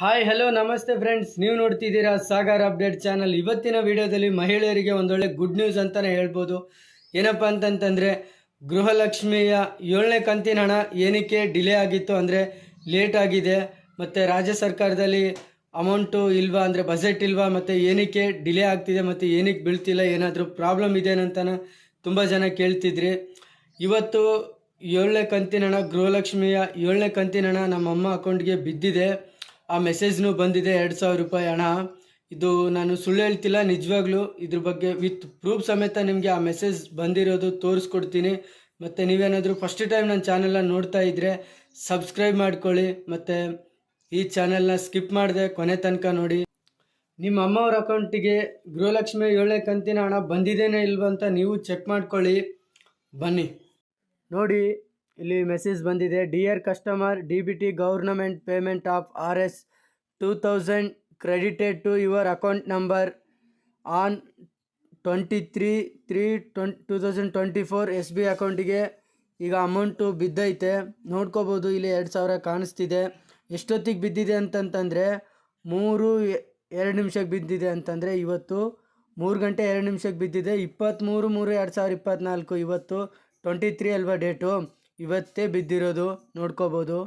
Hi hello ನಮಸ್ತೆ friends ನೀವು ನೋಡ್ತಿದ್ದೀರಾ ಸಾಗರ್ ಅಪ್ಡೇಟ್ ಚಾನಲ್ ಇವತ್ತಿನ ವಿಡಿಯೋದಲ್ಲಿ ಮಹಿಳೆಯರಿಗೆ ಒಂದೊಳ್ಳೆ ಗುಡ್ ನ್ಯೂಸ್ ಅಂತಲೇ ಹೇಳ್ಬೋದು. ಏನಪ್ಪ ಅಂತಂತಂದರೆ, ಗೃಹಲಕ್ಷ್ಮಿಯ ಏಳನೇ ಕಂತಿನ ಹಣ ಏನಕ್ಕೆ ಡಿಲೇ ಆಗಿತ್ತು ಅಂದರೆ ಲೇಟ್ ಆಗಿದೆ. ಮತ್ತು ರಾಜ್ಯ ಸರ್ಕಾರದಲ್ಲಿ ಅಮೌಂಟು ಇಲ್ವಾ ಅಂದರೆ ಬಜೆಟ್ ಇಲ್ವಾ, ಮತ್ತು ಏನಕ್ಕೆ ಡಿಲೇ ಆಗ್ತಿದೆ, ಮತ್ತು ಏನಕ್ಕೆ ಬೀಳ್ತಿಲ್ಲ, ಏನಾದರೂ ಪ್ರಾಬ್ಲಮ್ ಇದೆ ಅಂತನ ತುಂಬ ಜನ ಕೇಳ್ತಿದ್ರಿ. ಇವತ್ತು ಏಳನೇ ಕಂತಿನ ಹಣ, ಗೃಹಲಕ್ಷ್ಮಿಯ ಏಳನೇ ಕಂತಿನ ಹಣ ನಮ್ಮಮ್ಮ ಅಕೌಂಟ್ಗೆ ಬಿದ್ದಿದೆ. ಆ ಮೆಸೇಜ್ನು ಬಂದಿದೆ, ಎರಡು ಸಾವಿರ ರೂಪಾಯಿ ಹಣ. ಇದು ನಾನು ಸುಳ್ಳು ಹೇಳ್ತಿಲ್ಲ, ನಿಜವಾಗ್ಲೂ ಇದ್ರ ಬಗ್ಗೆ ವಿತ್ ಪ್ರೂಫ್ ಸಮೇತ ನಿಮಗೆ ಆ ಮೆಸೇಜ್ ಬಂದಿರೋದು ತೋರಿಸ್ಕೊಡ್ತೀನಿ. ಮತ್ತು ನೀವೇನಾದರೂ ಫಸ್ಟ್ ಟೈಮ್ ನನ್ನ ಚಾನಲ್ನ ನೋಡ್ತಾ ಇದ್ದರೆ ಸಬ್ಸ್ಕ್ರೈಬ್ ಮಾಡ್ಕೊಳ್ಳಿ. ಮತ್ತು ಈ ಚಾನೆಲ್ನ ಸ್ಕಿಪ್ ಮಾಡಿದೆ ಕೊನೆ ತನಕ ನೋಡಿ. ನಿಮ್ಮ ಅಮ್ಮವ್ರ ಅಕೌಂಟಿಗೆ ಗೃಹಲಕ್ಷ್ಮಿ ಏಳನೇ ಕಂತಿನ ಹಣ ಬಂದಿದ್ದೇನೆ ಇಲ್ವಂತ ಅಂತ ನೀವು ಚೆಕ್ ಮಾಡ್ಕೊಳ್ಳಿ. ಬನ್ನಿ. ನೋಡಿ ಇಲ್ಲಿ ಮೆಸೇಜ್ ಬಂದಿದೆ dear customer D B T government payment of R S two thousand credited to your account number on twenty three three twenty two thousand twenty four S B ಅಕೌಂಟಿಗೆ ಈಗ ಅಮೌಂಟು ಬಿದ್ದೈತೆ. ನೋಡ್ಕೋಬೋದು, ಇಲ್ಲಿ ಎರಡು ಸಾವಿರ ಕಾಣಿಸ್ತಿದೆ. ಎಷ್ಟೊತ್ತಿಗೆ ಬಿದ್ದಿದೆ ಅಂತಂತಂದರೆ ಮೂರು ಎರಡು ನಿಮಿಷಕ್ಕೆ ಬಿದ್ದಿದೆ ಅಂತಂದರೆ ಇವತ್ತು ಮೂರು ಗಂಟೆ ಎರಡು ನಿಮಿಷಕ್ಕೆ ಬಿದ್ದಿದೆ. ಇಪ್ಪತ್ತ್ಮೂರು ಮೂರು ಎರಡು ಸಾವಿರ ಇಪ್ಪತ್ತ್ನಾಲ್ಕು ಇವತ್ತು ಟ್ವೆಂಟಿ ತ್ರೀ ಅಲ್ವಾ ಡೇಟು. ಇವತ್ತೇ ಬಿದ್ದಿರೋದು ನೋಡ್ಕೋಬೋದು.